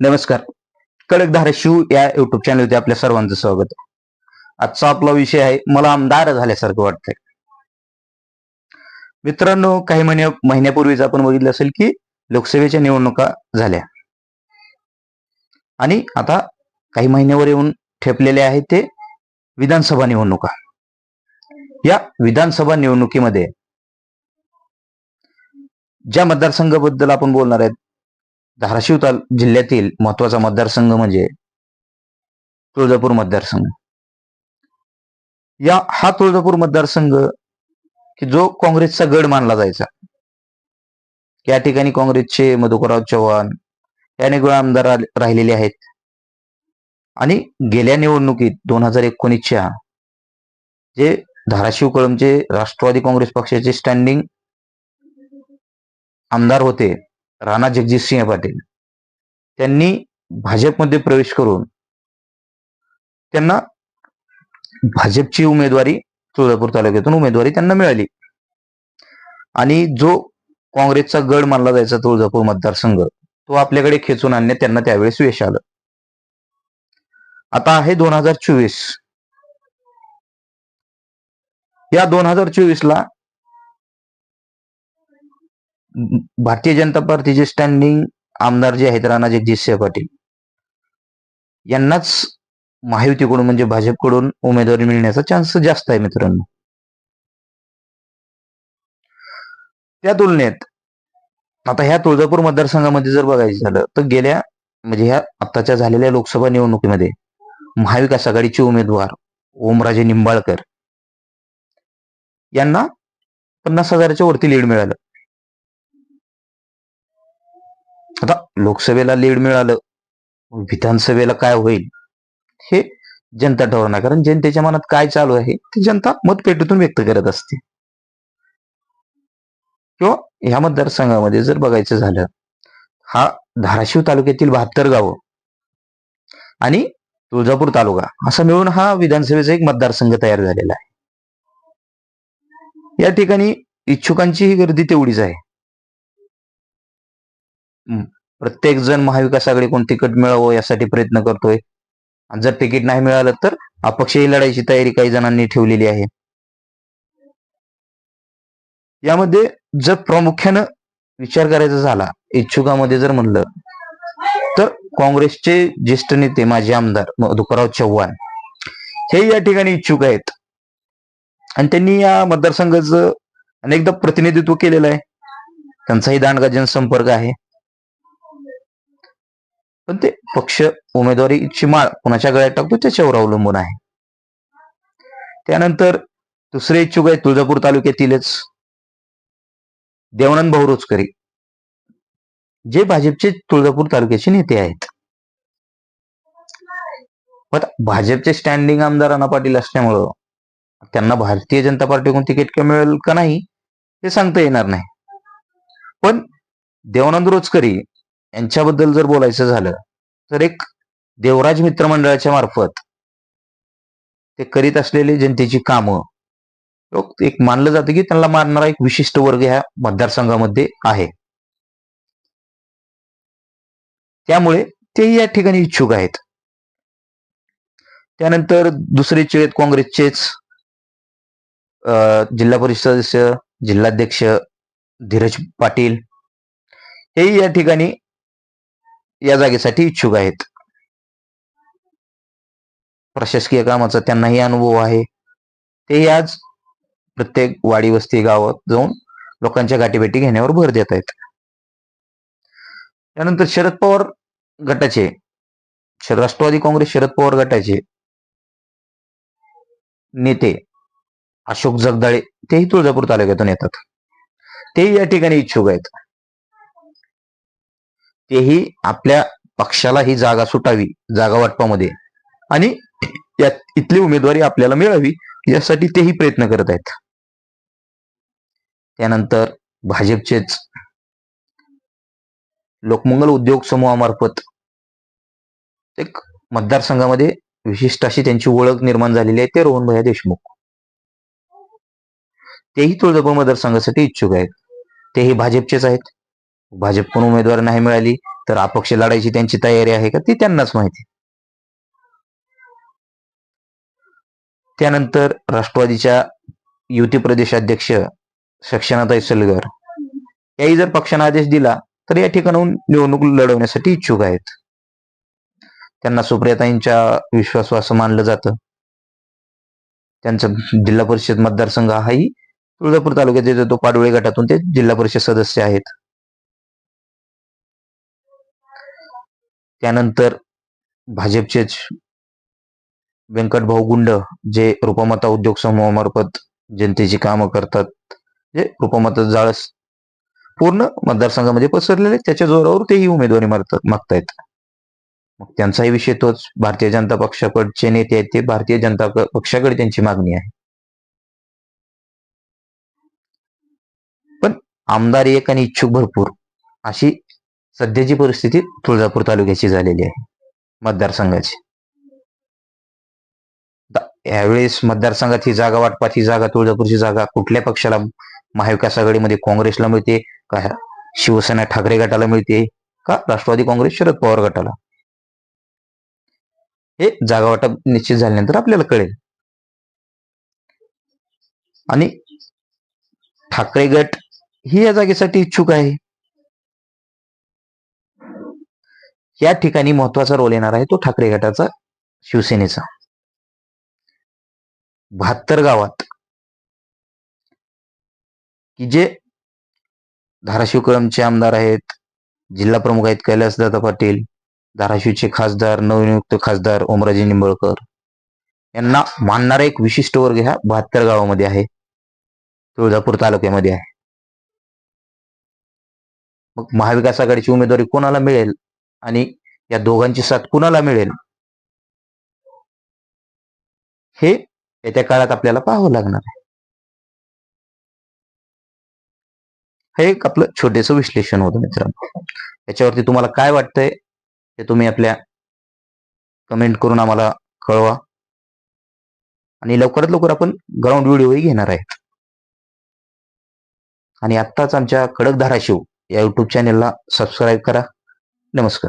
नमस्कार. कडक धाराशिव या युट्यूब चॅनलवरती आपल्या सर्वांचं स्वागत. आहे. आजचा आपला विषय आहे मला आमदार झाल्यासारखं वाटतंय. मित्रांनो काही महिन्या महिन्यापूर्वीच आपण बघितलं असेल की लोकसभेच्या निवडणुका झाल्या. आणि आता काही महिन्यावर येऊन ठेपलेले आहेत ते विधानसभा निवडणुका. या विधानसभा निवडणुकीमध्ये ज्या मतदारसंघाबद्दल आपण बोलणार आहेत धाराशिव ताल जिल्ह्यातील महत्त्वाचा मतदारसंघ म्हणजे तुळजापूर मतदारसंघ. या हा तुळजापूर मतदारसंघ की जो काँग्रेसचा गड मानला जायचा. या ठिकाणी काँग्रेसचे मधुकरराव चव्हाण याने अनेक आमदार राहिलेले आहेत. आणि गेल्या निवडणुकीत दोन हजार एकोणीसच्या जे धाराशिव कळमचे राष्ट्रवादी काँग्रेस पक्षाचे स्टँडिंग आमदार होते राणा जगजितसिंह पाटील. त्यांनी भाजपमध्ये प्रवेश करून त्यांना भाजपची उमेदवारी तुळजापूर तालुक्यातून उमेदवारी त्यांना मिळाली. आणि जो काँग्रेसचा गड मानला जायचा तुळजापूर मतदारसंघ तो आपल्याकडे खेचून आणण्यात त्यांना त्यावेळेस यश आलं. आता आहे दोन हजार चोवीस. या दोन हजार चोवीस ला भारतीय जनता पार्टीचे स्टँडिंग आमदार जे आहेत राणा जगजितसिंह पाटील. यांनाच महायुतीकडून म्हणजे भाजपकडून उमेदवारी मिळण्याचा चान्स जास्त आहे मित्रांनो. त्या तुलनेत आता ह्या तुळजापूर मतदारसंघामध्ये जर बघायचं झालं तर गेल्या म्हणजे ह्या आत्ताच्या झालेल्या लोकसभा निवडणुकीमध्ये महाविकास आघाडीचे उमेदवार ओमराजे निंबाळकर यांना पन्नास हजाराच्या वरती लीड मिळालं. आता लोकसभेला लीड मिळालं विधानसभेला काय होईल? हे जनता ठरवणार कारण जनतेच्या मनात काय चालू आहे ते जनता मतपेटीतून व्यक्त करत असते. किंवा ह्या मतदारसंघामध्ये जर बघायचं झालं हा धाराशिव तालुक्यातील बहात्तर गावं आणि तुळजापूर तालुका असा मिळून हा विधानसभेचा एक मतदारसंघ तयार झालेला आहे. या ठिकाणी इच्छुकांची ही गर्दी तेवढीच आहे. प्रत्येक जण महाविकास आघाडीकडून तिकीट मिळावं यासाठी प्रयत्न करतोय. आणि जर तिकीट नाही मिळालं तर अपक्षही लढायची तयारी काही जणांनी ठेवलेली आहे. यामध्ये जर प्रामुख्यानं विचार करायचा झाला इच्छुकामध्ये जर म्हणलं तर काँग्रेसचे ज्येष्ठ नेते माजी आमदार मधुकरराव चव्हाण हे या ठिकाणी इच्छुक आहेत. आणि त्यांनी या मतदारसंघाचं अनेकदा प्रतिनिधित्व केलेलं आहे. त्यांचाही दांडगा जनसंपर्क आहे. पण ते पक्ष उमेदवारीची माळ कुणाच्या गळ्यात टाकतो त्याच्यावर अवलंबून आहे. त्यानंतर दुसरे इच्छुक आहे तुळजापूर तालुक्यातीलच देवानंद भाऊ रोजकरी. जे भाजपचे तुळजापूर तालुक्याचे नेते आहेत. पण भाजपचे स्टँडिंग आमदार अना पाटील असल्यामुळं त्यांना भारतीय जनता पार्टीकडून तिकीट का मिळेल का नाही हे सांगता येणार नाही. पण देवानंद रोजकरी यांच्याबद्दल जर बोलायचं झालं तर एक देवराज मित्रमंडळाच्या मार्फत ते करीत असलेले जनतेची कामं एक मानलं जातं की त्यांना मानणारा एक विशिष्ट वर्ग ह्या मतदारसंघामध्ये आहे. त्यामुळे तेही या ठिकाणी इच्छुक आहेत. त्यानंतर दुसरे आहेत काँग्रेसचेच जिल्हा परिषद सदस्य जिल्हाध्यक्ष धीरज पाटील हेही या ठिकाणी या जागेसाठी इच्छुक आहेत. प्रशासकीय कामाचा त्यांनाही अनुभव आहे. तेही आज प्रत्येक वाडी वस्ती गावात जाऊन लोकांच्या गाठीभेटी घेण्यावर भर देत आहेत. त्यानंतर शरद पवार गटाचे राष्ट्रवादी काँग्रेस शरद पवार गटाचे नेते अशोक जगदाळे तेही तुळजापूर तालुक्यातून येतात. तेही या ठिकाणी इच्छुक आहेत. तेही आपल्या पक्षाला ही जागा सुटावी जागा वाटपामध्ये. आणि त्यात इथली उमेदवारी आपल्याला मिळावी यासाठी तेही प्रयत्न करत आहेत. त्यानंतर भाजपचेच लोकमंगल उद्योग समूहामार्फत एक मतदारसंघामध्ये विशिष्ट अशी त्यांची ओळख निर्माण झालेली आहे ते रोहन भैया देशमुख. तेही तुळजापूर मतदारसंघासाठी इच्छुक आहेत. तेही भाजपचेच आहेत. भाजपकडून उमेदवार नाही मिळाली तर अपक्ष लढायची त्यांची तयारी आहे का? ती त्यांनाच माहिती. त्यानंतर राष्ट्रवादीच्या युती प्रदेश अध्यक्ष सक्षनाताई सलगर. याही जर पक्षाने आदेश दिला तर या ठिकाणाहून निवडणूक लढवण्यासाठी इच्छुक आहेत. त्यांना सुप्रियाताईंच्या विश्वासू असं मानलं जातं. त्यांचा जिल्हा परिषद मतदारसंघ हाही तुळजापूर तालुक्यात येतो पाडवळी पाडोळे गटातून ते जिल्हा परिषद सदस्य आहेत. त्यानंतर भाजपचेच व्यंकट भाऊ गुंड जे रूपमाता उद्योग समूहामार्फत जनतेची कामं करतात जे रुपमता जाळस पूर्ण मतदारसंघामध्ये पसरलेले त्याच्या जोरावर तेही उमेदवारी मारतात मागतायत. मग त्यांचाही विषय तोच भारतीय जनता पक्षाकडचे नेते आहेत ते भारतीय जनता पक्षाकडे त्यांची मागणी आहे. पण आमदार एक आणि इच्छुक भरपूर अशी सध्याची परिस्थिती तुळजापूर तालुक्याची झालेली आहे मतदारसंघाची. यावेळेस मतदारसंघात ही जागा वाटपात ही जागा तुळजापूरची जागा कुठल्या पक्षाला महाविकास आघाडीमध्ये काँग्रेसला मिळते का शिवसेना ठाकरे गटाला मिळते का राष्ट्रवादी काँग्रेस शरद पवार गटाला? हे जागा वाटप निश्चित झाल्यानंतर आपल्याला कळेल. आणि ठाकरे गट ही या जागेसाठी इच्छुक आहे. या ठिकाणी महत्त्वाचा रोल येणार आहे तो ठाकरे गटाचा शिवसेनेचा. बहात्तर गावात की जे धाराशिव कळमचे आमदार आहेत जिल्हा प्रमुख आहेत कैलासदादा पाटील धाराशिवचे खासदार नवनियुक्त खासदार ओमराजे निंबळकर. यांना मानणारा एक विशिष्ट वर्ग ह्या बहात्तर गावामध्ये आहे. तुळजापूर तालुक्यामध्ये आहे. मग महाविकास आघाडीची उमेदवारी कोणाला मिळेल? आणि या दोघांची साथ कुणाला मिळेल? हे येत्या काळात आपल्याला पाहावं लागणार आहे. हे एक आपलं छोटेस विश्लेषण होतं मित्रांनो. याच्यावरती तुम्हाला काय वाटतंय ते तुम्ही आपल्या कमेंट करून आम्हाला कळवा. आणि लवकरात लवकर आपण ग्राउंड व्हिडिओही घेणार आहेत आणि आत्ताच आमच्या कडक धाराशिव या युट्यूब चॅनेलला सबस्क्राईब करा. नमस्कार.